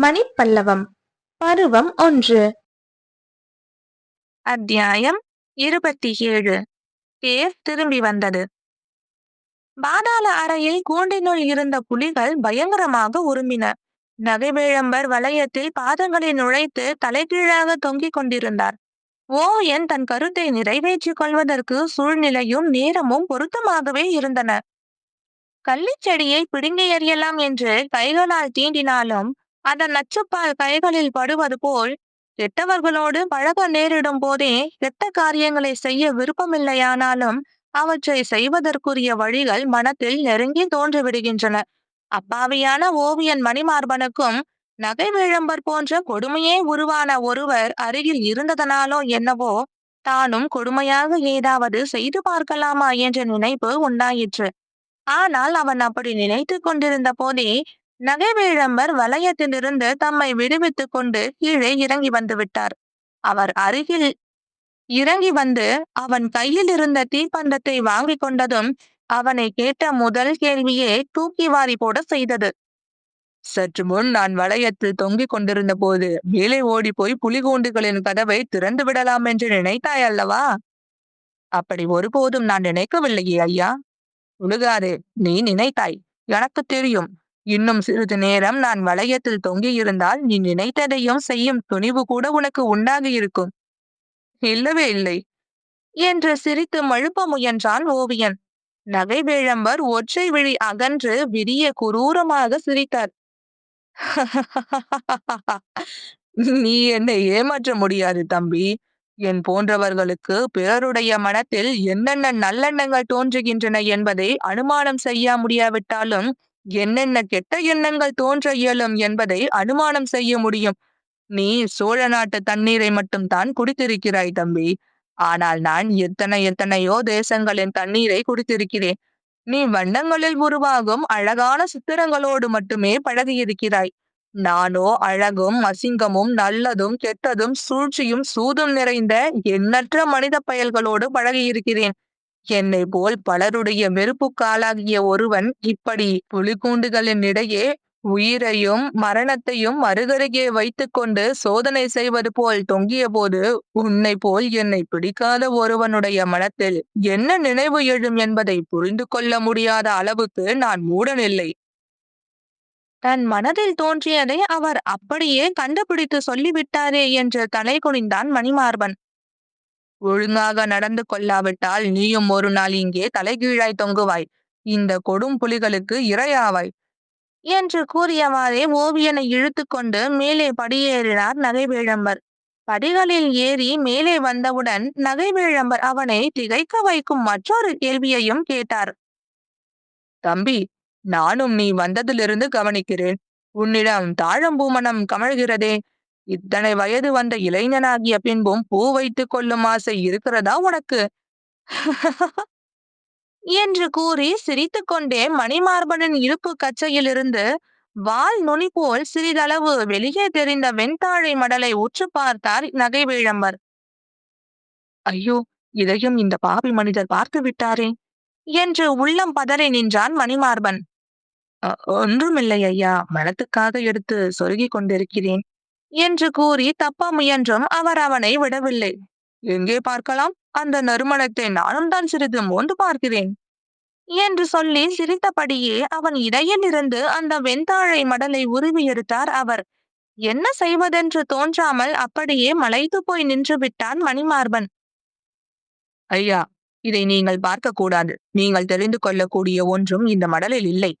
மணிப்பல்லவம். பருவம் ஒன்று. அத்தியாயம் இருபத்தி ஏழு தேர் திரும்பி வந்தது. பாதாள அறையில் கூண்டினுள் இருந்த புலிகள் பயங்கரமாக உருமின. நகைவேழம்பர் வளையத்தில் பாதங்களை நுழைத்து தலைகீழாக தொங்கிக் கொண்டிருந்தார். ஓ என் தன் கருத்தை நிறைவேற்றிக் கொள்வதற்கு சூழ்நிலையும் நேரமும் பொருத்தமாகவே இருந்தன. கள்ளிச்செடியை பிடுங்கி எறியலாம் என்று கைகளால் தீண்டினாலும் அதன் நச்சுப்பால் கைகளில் படுவது போல் கெட்டவர்களோடு பழக நேரிடும் போதே கெட்ட காரியங்களை செய்ய விருப்பமில்லையானாலும் அவற்றை செய்வதற்குரிய வழிகள் மனத்தில் நெருங்கி தோன்றிவிடுகின்றன. அப்பாவியான ஓவியன் மணிமார்பனுக்கும் நகை விழம்பர் போன்ற கொடுமையே உருவான ஒருவர் அருகில் இருந்ததனாலோ என்னவோ தானும் கொடுமையாக ஏதாவது செய்து பார்க்கலாமா என்ற நினைப்பு உண்டாயிற்று. ஆனால் அவன் அப்படி நினைத்து கொண்டிருந்த போதே நகை விழம்பர் வலயத்திலிருந்து தம்மை விடுவித்துக் கொண்டு கீழே இறங்கி வந்து விட்டார். அவர் அருகில் இறங்கி வந்து அவன் கையில் இருந்த தீப்பந்தத்தை வாங்கி கொண்டதும் அவனை கேட்ட முதல் கேள்வியே தூக்கி வாரி போட செய்தது. சற்று முன் நான் வளையத்தில் தொங்கிக் கொண்டிருந்த போது மேலே ஓடி போய் புலிகூண்டுகளின் கதவை திறந்து விடலாம் என்று நினைத்தாய் அல்லவா? அப்படி ஒருபோதும் நான் நினைக்கவில்லையே ஐயா. உழுகாதே நீ நினைத்தாய். எனக்கு தெரியும். இன்னும் சிறிது நேரம் நான் வளையத்தில் தொங்கி இருந்தால் நீ நினைத்ததையும் செய்யும் துணிவு கூட உனக்கு உண்டாகி இருக்கும். இல்லவே இல்லை. என்று சிரித்து மழுப்ப முயன்றான் ஓவியன். நகை வேழம்பர் ஒற்றை விழி அகன்று விரிய குரூரமாக சிரித்தார். நீ என்னை ஏமாற்ற முடியாது தம்பி. என் போன்றவர்களுக்கு பிறருடைய மனத்தில் என்னென்ன நல்லெண்ணங்கள் தோன்றுகின்றன என்பதை அனுமானம் செய்ய முடியாவிட்டாலும் என்னென்ன கெட்ட எண்ணங்கள் தோன்ற இயலும் என்பதை அனுமானம் செய்ய முடியும். நீ சோழ நாட்டு தண்ணீரை மட்டும் தான் குடித்திருக்கிறாய் தம்பி. ஆனால் நான் எத்தனை எத்தனையோ தேசங்களின் தண்ணீரை குடித்திருக்கிறேன். நீ வண்ணங்களில் உருவாகும் அழகான சித்திரங்களோடு மட்டுமே பழகியிருக்கிறாய். நானோ அழகும் அசிங்கமும் நல்லதும் கெட்டதும் சூழ்ச்சியும் சூதும் நிறைந்த எண்ணற்ற மனித பயல்களோடு பழகியிருக்கிறேன். என்னை போல் பலருடைய வெறுப்புக்காலாகிய ஒருவன் இப்படி புலிகூண்டுகளின் இடையே உயிரையும் மரணத்தையும் அருகருகே வைத்துக்கொண்டு சோதனை செய்வது போல் தொங்கிய போது உன்னை போல் என்னை பிடிக்காத ஒருவனுடைய மனத்தில் என்ன நினைவு எழும் என்பதை புரிந்து கொள்ள முடியாத அளவுக்கு நான் மூடனில்லை. தன் மனதில் தோன்றியதை அவர் அப்படியே கண்டுபிடித்து சொல்லிவிட்டாரே என்று தலை குனிந்தான் மணிமார்பன். ஒழுங்காக நடந்து கொள்ளாவிட்டால் நீயும் ஒரு நாள் இங்கே தலைகீழாய் தொங்குவாய். இந்த கொடும் புலிகளுக்கு இரையாவாய். என்று கூறியவாறே ஓவியனை இழுத்துக்கொண்டு மேலே படியேறினார் நகைவேழம்பர். படிகளில் ஏறி மேலே வந்தவுடன் நகைவேழம்பர் அவனை திகைக்க வைக்கும் மற்றொரு கேள்வியையும் கேட்டார். தம்பி நானும் நீ வந்ததிலிருந்து கவனிக்கிறேன். உன்னிடம் தாழம்பூமணம் கமழ்கிறதே. இத்தனை வயது வந்த இளைஞனாகிய பின்பும் பூ வைத்துக் கொள்ளும் ஆசை இருக்கிறதா உனக்கு? என்று கூறி சிரித்துக்கொண்டே மணிமார்பனின் இருப்பு கச்சையிலிருந்து வால் நுனி போல் சிறிதளவு வெளியே தெரிந்த வெண்தாழை மடலை உற்று பார்த்தார் நகைவேழம்பர் ஐயோ இதையும் இந்த பாவி மனிதர் பார்த்து விட்டாரே என்று உள்ளம் பதறி நின்றான் மணிமார்பன். ஒன்றுமில்லை ஐயா மனத்துக்காக எடுத்து சொருகிக் கொண்டிருக்கிறேன். என்று கூறி தப்ப முயன்றும் அவர் அவனை விடவில்லை. எங்கே பார்க்கலாம்? அந்த நறுமணத்தை நானும் தான் சிறிது மோந்து பார்க்கிறேன். என்று சொல்லி சிரித்தபடியே அவன் இடையில் இருந்து அந்த வெண்தாழை மடலை உருவி எடுத்தார் அவர். என்ன செய்வதென்று தோன்றாமல் அப்படியே மலைத்து போய் நின்று விட்டான் மணிமார்பன். ஐயா இதை நீங்கள் பார்க்க கூடாது. நீங்கள் தெரிந்து கொள்ளக்கூடிய ஒன்றும் இந்த மடலில் இல்லை.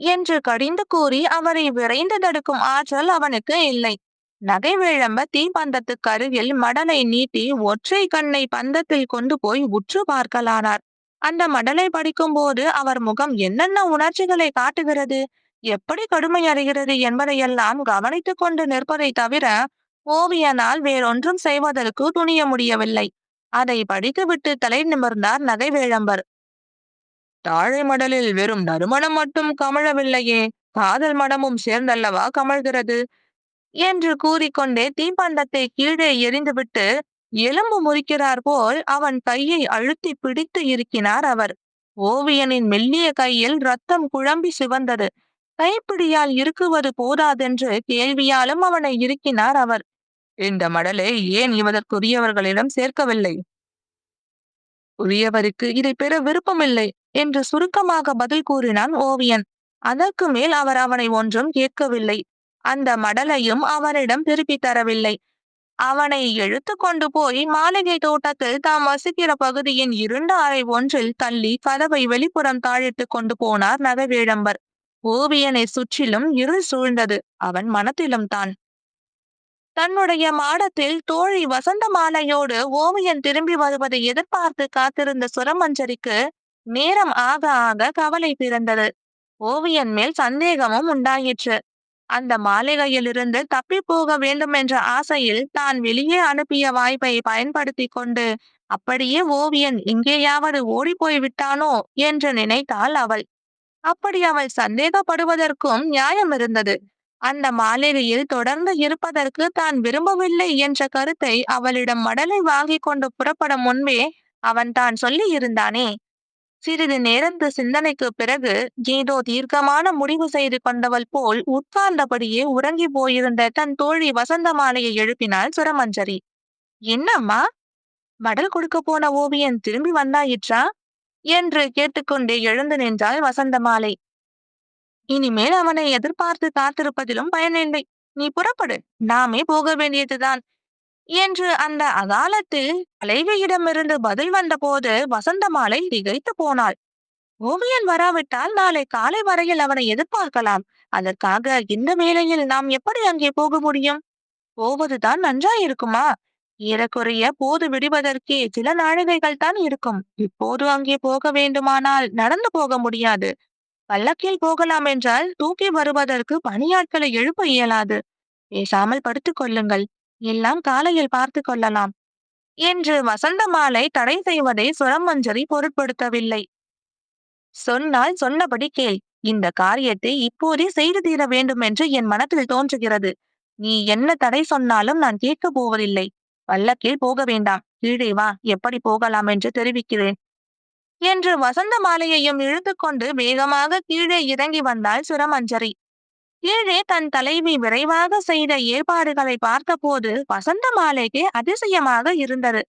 என்று கடிந்து கூறி அவரை விரைந்து தடுக்கும் ஆற்றல் அவனுக்கு இல்லை. நகை விழம்ப தீப்பந்தத்துக்கு அருகில் மடலை நீட்டி ஒற்றை கண்ணை பந்தத்தில் கொண்டு போய் உற்று பார்க்கலானார். அந்த மடலை படிக்கும்போது அவர் முகம் என்னென்ன உணர்ச்சிகளை காட்டுகிறது? எப்படி கடுமை அறிகிறது என்பதையெல்லாம் கவனித்துக் கொண்டு நிற்பதை தவிர ஓவியனால் வேறொன்றும் செய்வதற்கு துணிய முடியவில்லை. அதை படித்துவிட்டு தலை நிமிர்ந்தார் நகை வேழம்பர் தாழை மடலில் வெறும் நறுமணம் மட்டும் கமழவில்லையே. காதல் மடமும் சேர்ந்தல்லவா கமழ்கிறது? என்று கூறிக்கொண்டே தீப்பந்தத்தை கீழே எறிந்துவிட்டு எலும்பு முறிக்கிறார் போல் அவன் கையை அழுத்தி பிடித்து இருக்கினார் அவர். ஓவியனின் மெல்லிய கையில் ரத்தம் குழம்பி சிவந்தது. கைப்பிடியால் இருக்குவது போதாதென்று கேள்வியாலும் அவனை இருக்கினார் அவர். இந்த மடலை ஏன் இவதற்குரியவர்களிடம் சேர்க்கவில்லை? உரியவருக்கு இதை பெற விருப்பமில்லை என்று சுருக்கமாக பதில் கூறினான் ஓவியன். அதற்கு மேல் அவர் அவனை ஒன்றும் கேட்கவில்லை. அந்த மடலையும் அவனிடம் திருப்பி தரவில்லை. அவனை இழுத்து கொண்டு போய் மாளிகை தோட்டத்தில் தாம் வசிக்கிற பகுதியின் இருண்ட அறை ஒன்றில் தள்ளி கதவை வெளிப்புறம் தாழிட்டு கொண்டு போனார் நகவேடம்பர் ஓவியனை சுற்றிலும் இருள் சூழ்ந்தது. அவன் மனத்திலும் தான். தன்னுடைய மாடத்தில் தோழி வசந்த மாலையோடு ஓவியன் திரும்பி வருவதை எதிர்பார்த்து காத்திருந்த சுரமஞ்சரிக்கு நேரம் ஆக ஆக கவலை பிறந்தது. ஓவியன் மேல் சந்தேகமும் உண்டாயிற்று. அந்த மாளிகையிலிருந்து தப்பி போக வேண்டும் என்ற ஆசையில் தான் வெளியே அனுப்பிய வாய்ப்பை பயன்படுத்தி கொண்டு அப்படியே ஓவியன் எங்கேயாவது ஓடிப்போய் விட்டானோ? என்று நினைத்தாள் அவள். அப்படி அவள் சந்தேகப்படுவதற்கும் நியாயம் இருந்தது. அந்த மாளிகையில் தொடர்ந்து இருப்பதற்கு தான் விரும்பவில்லை என்ற கருத்தை அவளிடம் மடலை வாங்கி கொண்டு புறப்படும் முன்பே அவன் தான் சொல்லி இருந்தானே சிறிது நேரத்து சிந்தனைக்கு பிறகு ஏதோ தீர்க்கமான முடிவு செய்து கொண்டவள் போல் உட்கார்ந்தபடியே உறங்கி போயிருந்த தன் தோழி வசந்தமாலையை எழுப்பினாள் சுரமஞ்சரி. என்னம்மா? மடல் கொடுக்க போன ஓவியன் திரும்பி வந்தாயிற்றா? என்று கேட்டுக்கொண்டே எழுந்து நின்றாள் வசந்தமாலை. இனிமேல் அவனை எதிர்பார்த்து காத்திருப்பதிலும் பயனில்லை. நீ புறப்படு. நாமே போக வேண்டியதுதான். என்று அந்த அகாலத்தில் தலைவியிடமிருந்து பதில் வந்தபோது வசந்தமாலை திகைத்து போனாள். ஓவியன் வராவிட்டால் நாளை காலை வரையில் அவனை எதிர்பார்க்கலாம். அதற்காக இந்த வேளையில் நாம் எப்படி அங்கே போக முடியும்? போவதுதான் நன்றாயிருக்குமா? ஏறக்குறைய போது விடுவதற்கே சில நாழிகைகள் தான் இருக்கும். இப்போது அங்கே போக வேண்டுமானால் நடந்து போக முடியாது. பல்லக்கில் போகலாம் என்றால் தூக்கி வருவதற்கு பணியாட்களை எழுப்ப இயலாது. பேசாமல் படுத்துக் கொள்ளுங்கள். எல்லாம் காலையில் பார்த்து கொள்ளலாம். என்று வசந்த மாலை தடை செய்வதை சுரமஞ்சரி பொருட்படுத்தவில்லை. சொன்னால் சொன்னபடி கேள். இந்த காரியத்தை இப்போதே செய்து தீர வேண்டும் என்று என் மனத்தில் தோன்றுகிறது. நீ என்ன தடை சொன்னாலும் நான் கேட்கப் போவதில்லை. பல்லக்கில் போக வேண்டாம். கீழே வா. எப்படி போகலாம் என்று தெரிவிக்கிறேன். என்று வசந்த மாலையையும் இழுத்துக்கொண்டு வேகமாக கீழே இறங்கி வந்தாள் சுரமஞ்சரி. கீழே தன் தலைவி விரைவாக செய்த ஏற்பாடுகளை பார்த்தபோது வசந்த மாலைக்கு அதிசயமாக இருந்தது.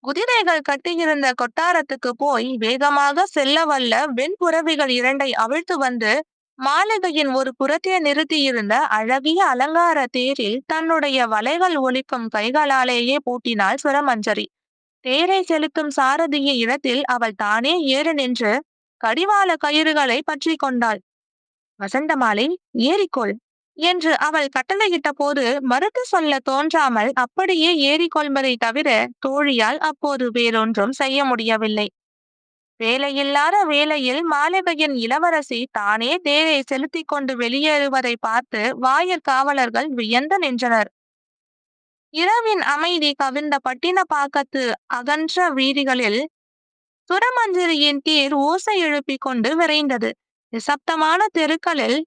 குதிரைகள் கட்டியிருந்த கொட்டாரத்துக்கு போய் வேகமாக செல்ல வல்ல வெண்புறவிகள் இரண்டை அவிழ்த்து வந்து மாளிகையின் ஒரு புறத்தே நிறுத்தியிருந்த அழகிய அலங்கார தேரில் தன்னுடைய வலைகள் ஒலிக்கும் கைகளாலேயே பூட்டினாள் சுரமஞ்சரி. தேரை செலுத்தும் சாரதிய இடத்தில் அவள் தானே ஏறு நின்று கடிவாள கயிறுகளை பற்றி கொண்டாள். வசந்தமாலை ஏறிக்கொள் என்று அவள் கட்டளையிட்ட போது மறுத்து சொல்ல தோன்றாமல் அப்படியே ஏறிக்கொள்வதை தவிர தோழியால் அப்போது வேறொன்றும் செய்ய முடியவில்லை. வேலையில்லாத வேளையில் மாளிகையின் இளவரசி தானே தேரை செலுத்திக் கொண்டு வெளியேறுவதை பார்த்து வாயிற் காவலர்கள் வியந்து நின்றனர். இரவின் அமைதி கவிழ்ந்த பட்டினப்பாக்கத்து அகன்ற வீதிகளில் சுரமஞ்சரியின் தேர் ஓசை எழுப்பிக் கொண்டு விரைந்தது. நிசப்தமான தெருக்களில்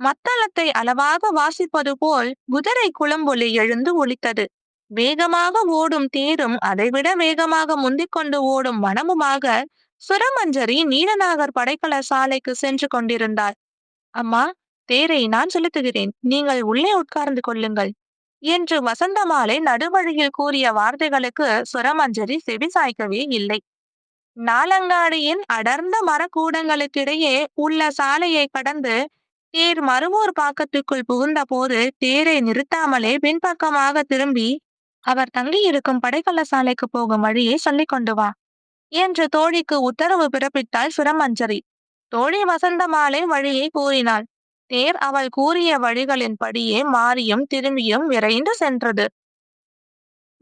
மத்தளத்தை அளவாக வாசிப்பது போல் குதிரை குளம்பொலி எழுந்து ஒலித்தது. வேகமாக ஓடும் தேரும் அதைவிட வேகமாக முந்திக்கொண்டு ஓடும் வனமுமாக சுரமஞ்சரி நீலநாகர் படைக்கல சாலைக்கு சென்று கொண்டிருந்தார் அம்மா தேரை நான் செலுத்துகிறேன். நீங்கள் உள்ளே உட்கார்ந்து கொள்ளுங்கள் என்று வசந்தமாலை நடுவழியில் கூறிய வார்த்தைகளுக்கு சுரமஞ்சரி செவிசாய்க்கவே இல்லை. நாலங்காடியின் அடர்ந்த மரக்கூடங்களுக்கிடையே உள்ள சாலையை கடந்து தேர் மறுவூர் பாக்கத்துக்குள் புகுந்த போது தேரை நிறுத்தாமலே பின்பக்கமாக திரும்பி அவர் தங்கியிருக்கும் படைக்கல சாலைக்கு போகும் வழியை சொல்லிக் கொண்டு வா என்று தோழிக்கு உத்தரவு பிறப்பித்தாள் சுரமஞ்சரி. தோழி வசந்தமாலை வழியை கூறினாள். தேர் அவள் கூறிய வழிகளின் படியே மாறியும் திரும்பியும் விரைந்து சென்றது.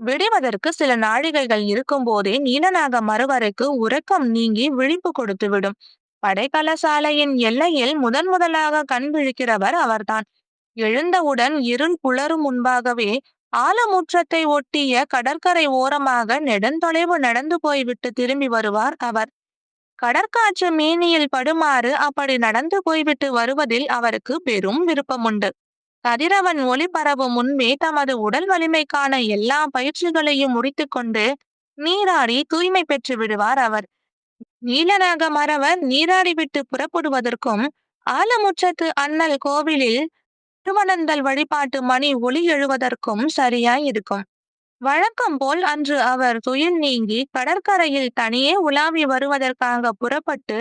விடுவதற்கு சில நாழிகைகள் இருக்கும் போதே நீலநாக மறுவரைக்கு உறக்கம் நீங்கி விழிப்பு கொடுத்துவிடும் படைக்கல சாலையின் எல்லையில் முதன் முதலாக கண் விழிக்கிறவர் அவர்தான். எழுந்தவுடன் இருள் புலரும் முன்பாகவே ஆலமுற்றத்தை ஒட்டிய கடற்கரை ஓரமாக நெடுந்தொலைவு நடந்து போய்விட்டு திரும்பி வருவார் அவர். கடற்காற்று மேனியில் படுமாறு அப்படி நடந்து போய்விட்டு வருவதில் அவருக்கு பெரும் விருப்பமுண்டு. கதிரவன் ஒளி முன்பே தமது உடல் வலிமைக்கான எல்லா பயிற்சிகளையும் முடித்துக்கொண்டு நீராடி தூய்மை பெற்று விடுவார் அவர். நீலநாக மறவர் நீராடி விட்டு புறப்படுவதற்கும் ஆலமுற்றத்து அண்ணல் கோவிலில் திருவனந்தல் வழிபாட்டு மணி ஒளி எழுவதற்கும் சரியாய் இருக்கும். வழக்கம் போல் அன்று அவர் துயில் நீங்கி கடற்கரையில் தனியே உலாவி வருவதற்காக புறப்பட்டு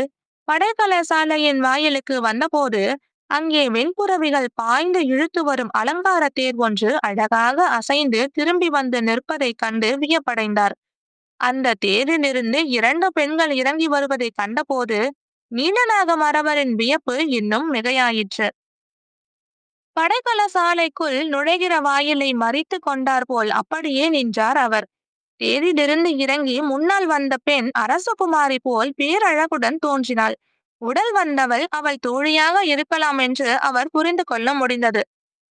படைக்கலசாலையின் வாயிலுக்கு வந்தபோது அங்கே வெண்புறவிகள் பாய்ந்து இழுத்து வரும் அலங்கார தேர் ஒன்று அழகாக அசைந்து திரும்பி வந்து நிற்பதை கண்டு வியப்படைந்தார். அந்த தேரிலிருந்து இரண்டு பெண்கள் இறங்கி வருவதை கண்டபோது நீலநாக மரவரின் வியப்பு இன்னும் மிகையாயிற்று. படைக்கல சாலைக்குள் நுழைகிற வாயிலை மறித்து கொண்டார் போல் அப்படியே நின்றார் அவர். தேரிலிருந்து இறங்கி முன்னால் வந்த பெண் அரசகுமாரி போல் பேரழகுடன் தோன்றினாள். உடல் வந்தவள் அவள் தோழியாக இருக்கலாம் என்று அவர் புரிந்து கொள்ள முடிந்தது.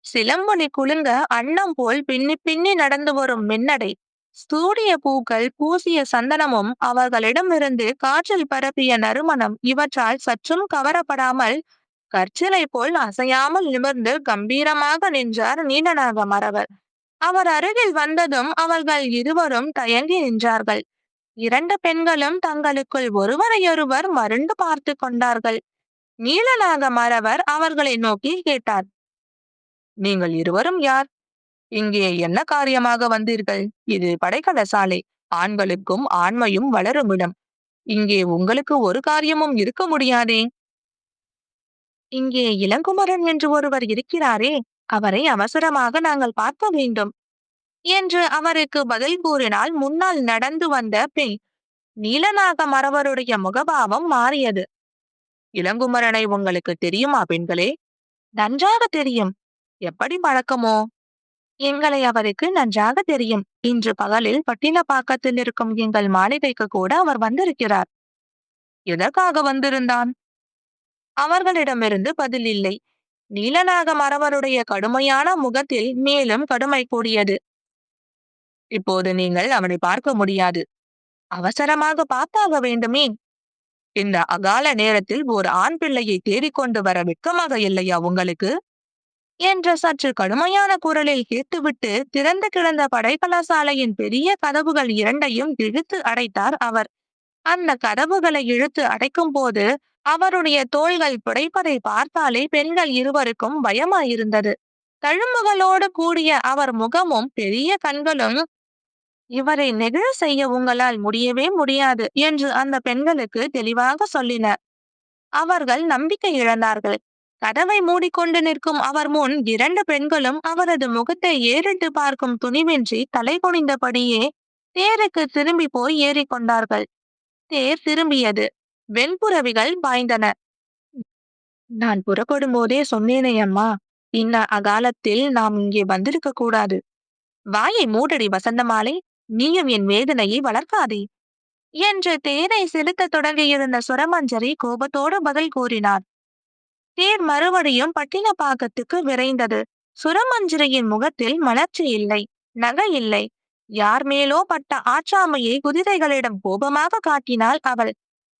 சிலம்பொலி குலுங்க அன்னம் போல் பின்னி பின்னி நடந்து வரும் மின்னடை. சூடிய பூக்கள் பூசிய சந்தனமும் அவர்களிடமிருந்து காற்றில் பரப்பிய நறுமணம் இவற்றால் சற்றும் கவரப்படாமல் கற்சிலை போல் அசையாமல் நிமிர்ந்து கம்பீரமாக நின்றார் நீலநாக மறவர். அவர் அருகில் வந்ததும் அவர்கள் இருவரும் தயங்கி நின்றார்கள். இரண்டு பெண்களும் தங்களுக்குள் ஒருவரையொருவர் மருண்டு பார்த்து கொண்டார்கள். நீலநாக மறவர் அவர்களை நோக்கி கேட்டார். நீங்கள் இருவரும் யார்? இங்கே என்ன காரியமாக வந்தீர்கள்? இது படைக்கல சாலை ஆண்களுக்கும் ஆண்மையும் வளரும் இடம் இங்கே உங்களுக்கு ஒரு காரியமும் இருக்க முடியாதே. இங்கே இளங்குமரன் என்று ஒருவர் இருக்கிறாரே. அவரை அவசரமாக நாங்கள் பார்க்க வேண்டும். என்று அவருக்கு பதில் கூறினால் முன்னால் நடந்து வந்த பெண் நீலநாக மறவருடைய முகபாவம் மாறியது. இளங்குமரனை உங்களுக்கு தெரியுமா பெண்களே? நன்றாக தெரியும். எப்படி பழக்கமோ? எங்களை அவருக்கு நன்றாக தெரியும். இன்று பகலில் பட்டினப்பாக்கத்தில் இருக்கும் எங்கள் மாளிகைக்கு கூட அவர் வந்திருக்கிறார். எதற்காக வந்திருந்தான்? அவர்களிடமிருந்து பதில் இல்லை. நீலநாக மறவருடைய கடுமையான முகத்தில் மேலும் கடுமை கூடியது. இப்போது நீங்கள் அவனை பார்க்க முடியாது. அவசரமாக பார்த்தாக வேண்டுமே. இந்த அகால நேரத்தில் ஒரு ஆண் பிள்ளையை தேடிக்கொண்டு வர வெட்கமாக இல்லையா உங்களுக்கு? என்ற சற்று கடுமையான குரலில் கேட்டுவிட்டு திறந்து கிடந்த படைக்கலாசாலையின் பெரிய கதவுகள் இரண்டையும் இழுத்து அடைத்தார் அவர். அந்த கதவுகளை இழுத்து அடைக்கும் போது அவருடைய தோள்கள் புடைப்பதை பார்த்தாலே பெண்கள் இருவருக்கும் பயமாயிருந்தது. தழும்புகளோடு கூடிய அவர் முகமும் பெரிய கண்களும் இவரை நெகிழ செய்ய உங்களால் முடியவே முடியாது என்று அந்த பெண்களுக்கு தெளிவாக சொல்லினர். அவர்கள் நம்பிக்கை இழந்தார்கள். கதவை மூடிக்கொண்டு நிற்கும் அவர் முன் இரண்டு பெண்களும் அவரது முகத்தை ஏறிட்டு பார்க்கும் துணிவின்றி தலை குனிந்தபடியே தேருக்கு திரும்பி போய் ஏறிக்கொண்டார்கள் தேர் திரும்பியது. வெண்புறவிகள் பாய்ந்தன. நான் புறப்படும் போதே சொன்னேனே அம்மா. இன்ன அகாலத்தில் நாம் இங்கே வந்திருக்க கூடாது. வாயை மூடடி வசந்தமாலை. நீயும் என் வேதனையை வளர்க்காதே. என்று தேனை செலுத்தத் தொடங்கியிருந்த சுரமஞ்சரி கோபத்தோடு பதில் கூறினார். தேர் மறுபடியும் பட்டினப்பாக்கத்துக்கு விரைந்தது. சுரமஞ்சரியின் முகத்தில் மலர்ச்சி இல்லை நகை இல்லை. யார் மேலோ பட்ட ஆற்றாமையை குதிரைகளிடம் கோபமாக காட்டினாள் அவள்.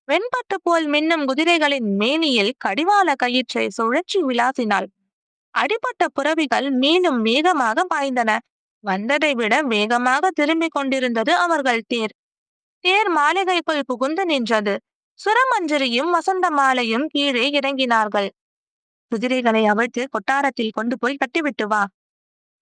வெண்பட்டு போல் மின்னும் குதிரைகளின் மேனியில் கடிவாள கயிற்றை சுழற்சி விளாசினாள். அடிபட்ட புறவிகள் மேலும் வேகமாக பாய்ந்தன. வந்ததை விட வேகமாக திரும்பிக் கொண்டிருந்தது அவர்கள் தேர். தேர் மாளிகைக்குள் புகுந்து நின்றது. சுரமஞ்சரியும் வசந்த மாலையும் கீழே இறங்கினார்கள். குதிரைகளை அவிழ்த்து கொட்டாரத்தில் கொண்டு போய் கட்டிவிட்டு வா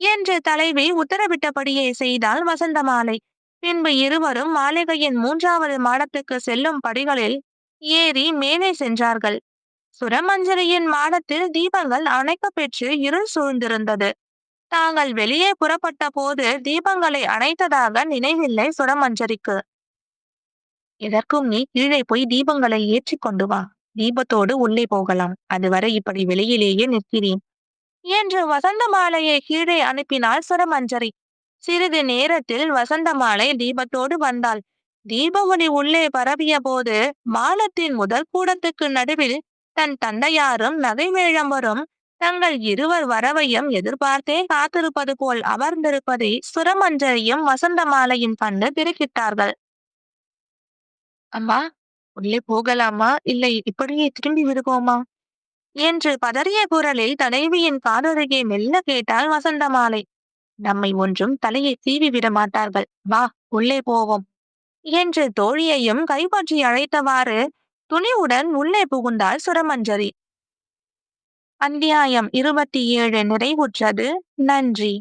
என்று தலைவி உத்தரவிட்டபடியே செய்தால் வசந்த மாலை. பின்பு இருவரும் மாளிகையின் மூன்றாவது மாடத்துக்கு செல்லும் படிகளில் ஏறி மேலே சென்றார்கள். சுரமஞ்சரியின் மாடத்தில் தீபங்கள் அணைக்கப் பெற்று இருள் சூழ்ந்திருந்தது. தாங்கள் வெளியே புறப்பட்ட போது தீபங்களை அணைத்ததாக நினைவில்லை சுரமஞ்சரிக்கு எதற்கும் நீ கீழே போய் தீபங்களை ஏற்றி கொண்டு வா. தீபத்தோடு உள்ளே போகலாம். அதுவரை இப்படி வெளியிலேயே நிற்கிறேன். என்று வசந்த மாலையை கீழே அனுப்பினாள் சுரமஞ்சரி சிறிது நேரத்தில் வசந்த மாலை தீபத்தோடு வந்தாள். தீபமொழி உள்ளே பரவிய போது மாலத்தின் முதல் கூடத்துக்கு நடுவில் தன் தந்தையாரும் நகைவேழம்பரும் தங்கள் இருவர் வரவையும் எதிர்பார்த்தே காத்திருப்பது போல் அமர்ந்திருப்பதை சுரமஞ்சரியும் வசந்த மாலையும் கண்டு திருக்கிட்டார்கள் அம்மா உள்ளே போகலாமா? இல்லை இப்படியே திரும்பி விடுவோமா? என்று பதறிய குரலில் தலைவியின் காதருகே மெல்ல கேட்டாள் வசந்தமாலை. நம்மை ஒன்றும் தலையை சீவி விட மாட்டார்கள். வா உள்ளே போவோம். என்று தோழியையும் கைப்பற்றி அழைத்தவாறு துணிவுடன் உள்ளே புகுந்தாள் சுரமஞ்சரி. அத்தியாயம் இருபத்தி ஏழு நிறைவுற்றது. நன்றி.